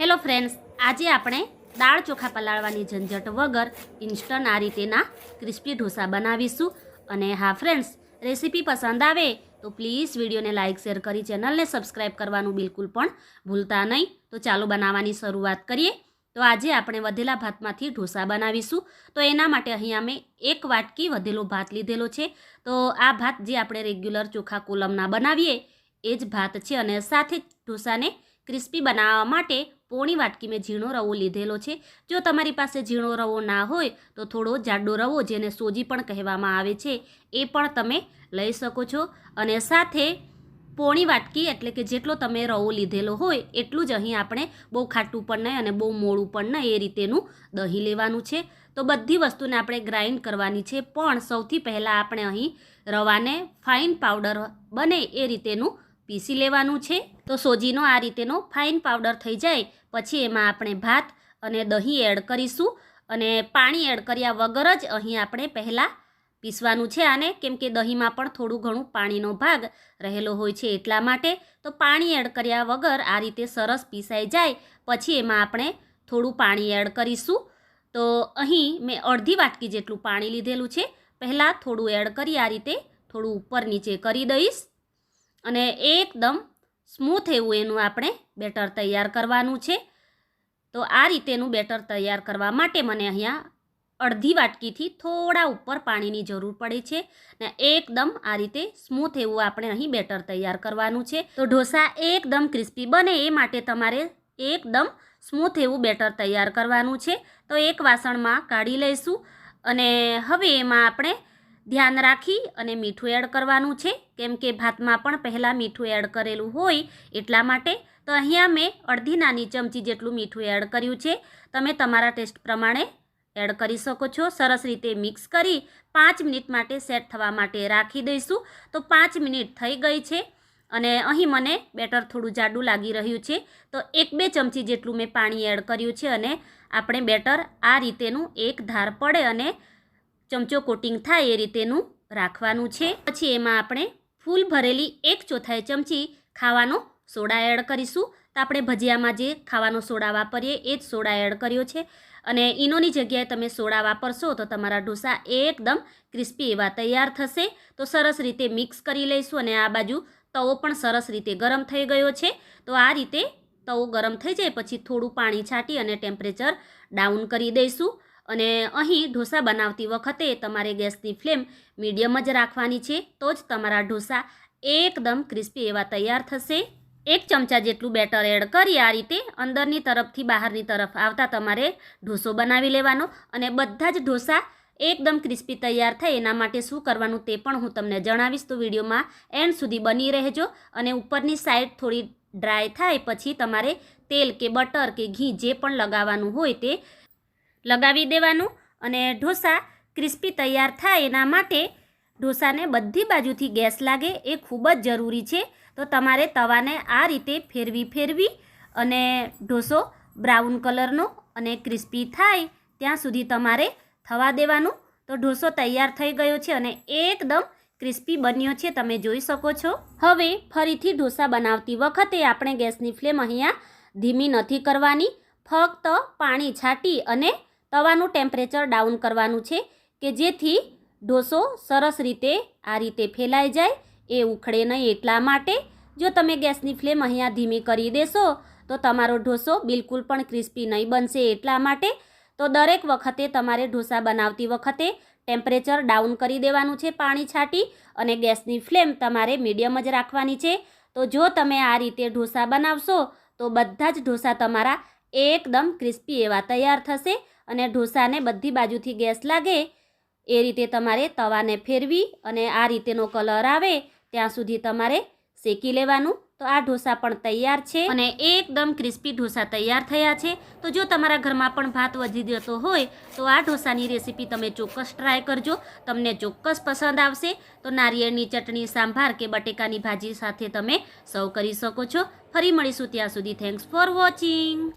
Hello friends, આજે આપણે દાળ ચોખા પલાળવાની ઝંઝટ વગર ઇન્સ્ટન્ટ આ રીતેના ક્રિસ્પી ઢોસા બનાવીશું. અને હા ફ્રેન્ડ્સ, રેસીપી પસંદ આવે તો પ્લીઝ વિડીયોને લાઇક, શેર કરી ચેનલને સબસ્ક્રાઈબ કરવાનું બિલકુલ પણ ભૂલતા નહીં. તો ચાલો બનાવવાની શરૂઆત કરીએ. તો આજે આપણે વધેલા ભાતમાંથી ઢોસા બનાવીશું. તો એના માટે અહીં અમે એક વાટકી વધેલો ભાત લીધેલો છે. તો આ ભાત જે આપણે રેગ્યુલર ચોખા કોલમના બનાવીએ, એ જ ભાત છે અને સાથે ઢોસાને ક્રિસ્પી બનાવવા માટે પોણી વાટકી મેં ઝીણો રવો લીધેલો છે. જો તમારી પાસે ઝીણો રવો ના હોય, તો થોડો જાડો રવો, જેને સોજી પણ કહેવામાં આવે છે, એ પણ તમે લઈ શકો છો. અને સાથે પોણી વાટકી, એટલે કે જેટલો તમે રવો લીધેલો હોય, એટલું જ અહીં આપણે બહુ ખાટું પણ નહીં અને બહુ મોડું પણ નહીં, એ રીતેનું દહીં લેવાનું છે. તો બધી વસ્તુને આપણે ગ્રાઇન્ડ કરવાની છે, પણ સૌથી પહેલાં આપણે અહીં રવાને ફાઇન પાવડર બને એ રીતેનું પીસી લેવાનું છે? તો સોજીનો આ રીતેનો ફાઇન પાવડર થઈ જાય, પછી એમાં આપણે ભાત અને દહીં એડ કરીશું અને પાણી એડ કર્યા વગર જ અહીં આપણે પહેલાં પીસવાનું છે આને, કેમ કે દહીંમાં પણ થોડું ઘણું પાણીનો ભાગ રહેલો હોય છે એટલા માટે. તો પાણી એડ કર્યા વગર આ રીતે સરસ પીસાઈ જાય, પછી એમાં આપણે થોડું પાણી એડ કરીશું. તો અહીં મેં અડધી વાટકી જેટલું પાણી લીધેલું છે. પહેલાં થોડું એડ કરી આ રીતે થોડું ઉપર નીચે કરી દઈશ. અને એકદમ સ્મૂથ એવું એનું આપણે બેટર તૈયાર કરવાનું છે. તો આ રીતેનું બેટર તૈયાર કરવા માટે મને અહીંયા અડધી વાટકીથી થોડા ઉપર પાણીની જરૂર પડે છે ને એકદમ આ રીતે સ્મૂથ એવું આપણે અહીં બેટર તૈયાર કરવાનું છે. તો ઢોસા એકદમ ક્રિસ્પી બને એ માટે તમારે એકદમ સ્મૂથ એવું બેટર તૈયાર કરવાનું છે. તો એક વાસણમાં કાઢી લઈશું અને હવે એમાં આપણે ધ્યાન રાખી અને મીઠું એડ કરવાનું છે. કેમ કે ભાતમાં પણ પહેલાં મીઠું એડ કરેલું હોય એટલા માટે, તો અહીંયા મેં અડધી નાની ચમચી જેટલું મીઠું એડ કર્યું છે. તમે તમારા ટેસ્ટ પ્રમાણે એડ કરી શકો છો. સરસ રીતે મિક્સ કરી પાંચ મિનિટ માટે સેટ થવા માટે રાખી દઈશું. તો પાંચ મિનિટ થઈ ગઈ છે અને અહીં મને બેટર થોડું જાડું લાગી રહ્યું છે. તો એક બે ચમચી જેટલું મેં પાણી એડ કર્યું છે અને આપણે બેટર આ રીતેનું એક ધાર પડે અને ચમચો કોટિંગ થાય એ રીતેનું રાખવાનું છે. પછી એમાં આપણે ફૂલ ભરેલી એક ચોથાઈ ચમચી ખાવાનો સોડા એડ કરીશું. તો આપણે ભજીયામાં જે ખાવાનો સોડા વાપરીએ એ જ સોડા એડ કર્યો છે. અને ઈનોની જગ્યાએ તમે સોડા વાપરશો તો તમારા ઢોસા એકદમ ક્રિસ્પી એવા તૈયાર થશે. તો સરસ રીતે મિક્સ કરી લઈશું અને આ બાજુ તવો પણ સરસ રીતે ગરમ થઈ ગયો છે. તો આ રીતે તવો ગરમ થઈ જાય પછી થોડું પાણી છાંટી અને ટેમ્પરેચર ડાઉન કરી દઈશું. અને અહીં ઢોસા બનાવતી વખતે તમારે ગેસની ફ્લેમ મીડિયમ જ રાખવાની છે, તો જ તમારા ઢોસા એકદમ ક્રિસ્પી એવા તૈયાર થશે. એક ચમચા જેટલું બેટર એડ કરી આ રીતે અંદરની તરફથી બહારની તરફ આવતા તમારે ઢોસો બનાવી લેવાનો અને બધા જ ઢોસા એકદમ ક્રિસ્પી તૈયાર થાય એના માટે શું કરવાનું તે પણ હું તમને જણાવીશ, તો વિડીયોમાં એન્ડ સુધી બની રહેજો અને ઉપરની સાઈડ થોડી ડ્રાય થાય પછી તમારે તેલ કે બટર કે ઘી જે પણ લગાવવાનું હોય તે લગાવી દેવાનું અને ઢોસા ક્રિસ્પી તૈયાર થાય એના માટે ઢોસાને બધી બાજુથી ગેસ લાગે એ ખૂબ જ જરૂરી છે. તો તમારે તવાને આ રીતે ફેરવી ફેરવી અને ઢોસો બ્રાઉન કલરનો અને ક્રિસ્પી થાય ત્યાં સુધી તમારે થવા દેવાનું. તો ઢોસો તૈયાર થઈ ગયો છે અને એકદમ ક્રિસ્પી બન્યો છે તમે જોઈ શકો છો. હવે ફરીથી ઢોસા બનાવતી વખતે આપણે ગેસની ફ્લેમ અહીંયા ધીમી નથી કરવાની. ફક્ત પાણી છાંટી અને તવાનું ટેમ્પરેચર ડાઉન કરવાનું છે કે જેથી ઢોસો સરસ રીતે આ રીતે ફેલાઈ જાય, એ ઉખડે નહીં એટલા માટે. જો તમે ગેસની ફ્લેમ અહીંયા ધીમી કરી દેશો, તો તમારો ઢોસો બિલકુલ પણ ક્રિસ્પી નહીં બનશે એટલા માટે. તો દરેક વખતે તમારે ઢોસા બનાવતી વખતે ટેમ્પરેચર ડાઉન કરી દેવાનું છે પાણી છાંટી અને ગેસની ફ્લેમ તમારે મીડિયમ જ રાખવાની છે. તો જો તમે આ રીતે ઢોસા બનાવશો, તો બધા જ ઢોસા તમારા એકદમ ક્રિસ્પી એવા તૈયાર થશે. અને ઢોસાને બધી બાજુથી ગેસ લાગે, એ રીતે તમારે તવાને ફેરવી અને આ રીતેનો કલર આવે, ત્યાં સુધી તમારે શેકી લેવાનું. તો આ ઢોસા પણ તૈયાર છે અને એકદમ ક્રિસ્પી ઢોસા તૈયાર થયા છે. તો જો તમારા ઘરમાં પણ ભાત વધી જતો હોય, તો આ ઢોસાની રેસીપી તમે ચોક્કસ ટ્રાય કરજો. તમને ચોક્કસ પસંદ આવશે. તો નારિયેળની ચટણી, સાંભાર કે બટેકાની ભાજી સાથે તમે સર્વ કરી શકો છો. ફરી મળીશું ત્યાં સુધી. Thanks for watching